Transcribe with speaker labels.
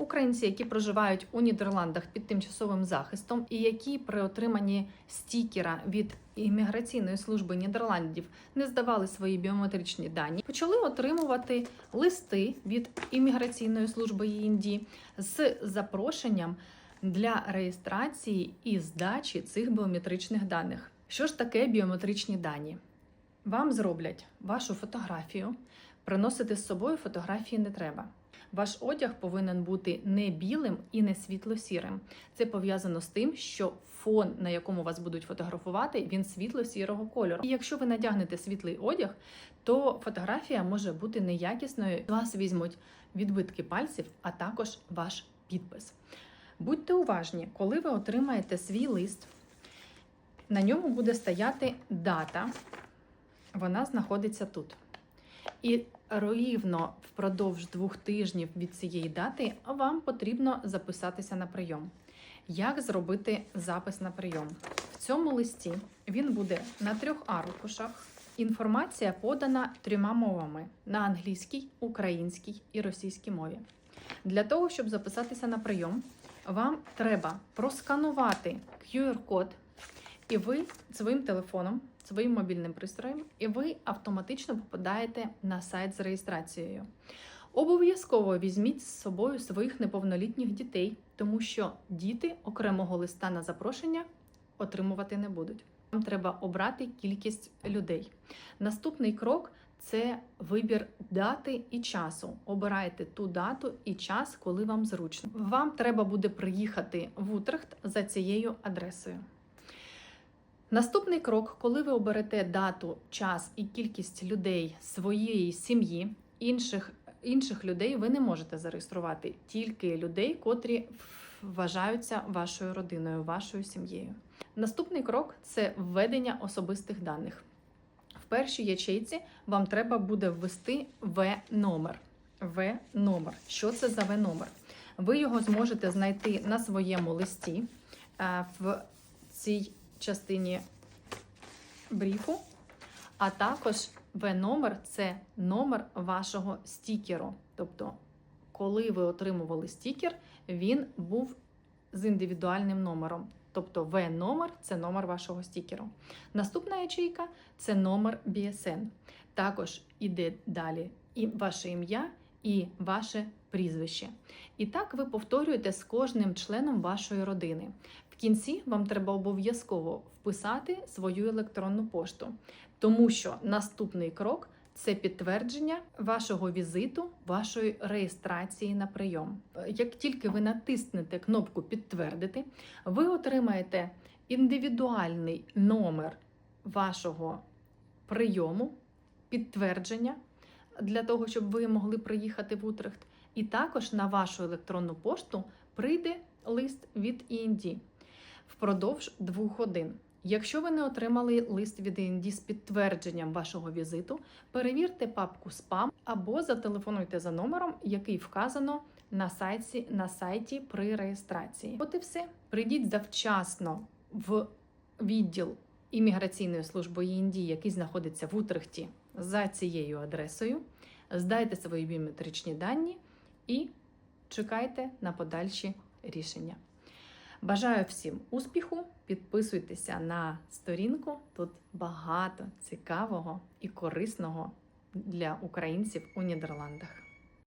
Speaker 1: Українці, які проживають у Нідерландах під тимчасовим захистом, і які при отриманні стікера від імміграційної служби Нідерландів не здавали свої біометричні дані, почали отримувати листи від імміграційної служби ІНД з запрошенням для реєстрації і здачі цих біометричних даних. Що ж таке біометричні дані? Вам зроблять вашу фотографію, приносити з собою фотографії не треба. Ваш одяг повинен бути не білим і не світло-сірим. Це пов'язано з тим, що фон, на якому вас будуть фотографувати, він світло-сірого кольору. І якщо ви надягнете світлий одяг, то фотографія може бути неякісною. Вас візьмуть відбитки пальців, а також ваш підпис. Будьте уважні, коли ви отримаєте свій лист, на ньому буде стояти дата, вона знаходиться тут. І рівно впродовж двох тижнів від цієї дати вам потрібно записатися на прийом. Як зробити запис на прийом? В цьому листі він буде на трьох аркушах. Інформація подана трьома мовами: на англійській, українській і російській мові. Для того, щоб записатися на прийом, вам треба просканувати QR-код, і ви своїм телефоном, своїм мобільним пристроєм, і ви автоматично попадаєте на сайт з реєстрацією. Обов'язково візьміть з собою своїх неповнолітніх дітей, тому що діти окремого листа на запрошення отримувати не будуть. Вам треба обрати кількість людей. Наступний крок це вибір дати і часу. Обирайте ту дату і час, коли вам зручно. Вам треба буде приїхати в Утрехт за цією адресою. Наступний крок, коли ви оберете дату, час і кількість людей своєї сім'ї, інших, інших людей ви не можете зареєструвати, тільки людей, котрі вважаються вашою родиною, вашою сім'єю. Наступний крок це введення особистих даних. В першій ячейці вам треба буде ввести В-номер. В-номер. Що це за В-номер? Ви його зможете знайти на своєму листі е, в цій частині бріфу, а також В-номер це номер вашого стікеру. Тобто, коли ви отримували стікер, він був з індивідуальним номером. Тобто В-номер це номер вашого стікеру. Наступна ячейка це номер BSN. Також іде далі і ваше ім'я, і ваше прізвище. І так ви повторюєте з кожним членом вашої родини. Кінці вам треба обов'язково вписати свою електронну пошту, тому що наступний крок це підтвердження вашого візиту, вашої реєстрації на прийом. Як тільки ви натиснете кнопку Підтвердити, ви отримаєте індивідуальний номер вашого прийому, підтвердження для того, щоб ви могли приїхати в Утрехт. І також на вашу електронну пошту прийде лист від ІНД впродовж двох годин. Якщо ви не отримали лист від ІНД з підтвердженням вашого візиту, перевірте папку спам або зателефонуйте за номером, який вказано на сайті, на сайті при реєстрації. От і все. Прийдіть завчасно в відділ імміграційної служби ІНД, який знаходиться в Утрехті за цією адресою. Здайте свої біометричні дані і чекайте на подальші рішення. Бажаю всім успіху! Підписуйтеся на сторінку. Тут багато цікавого і корисного для українців у Нідерландах.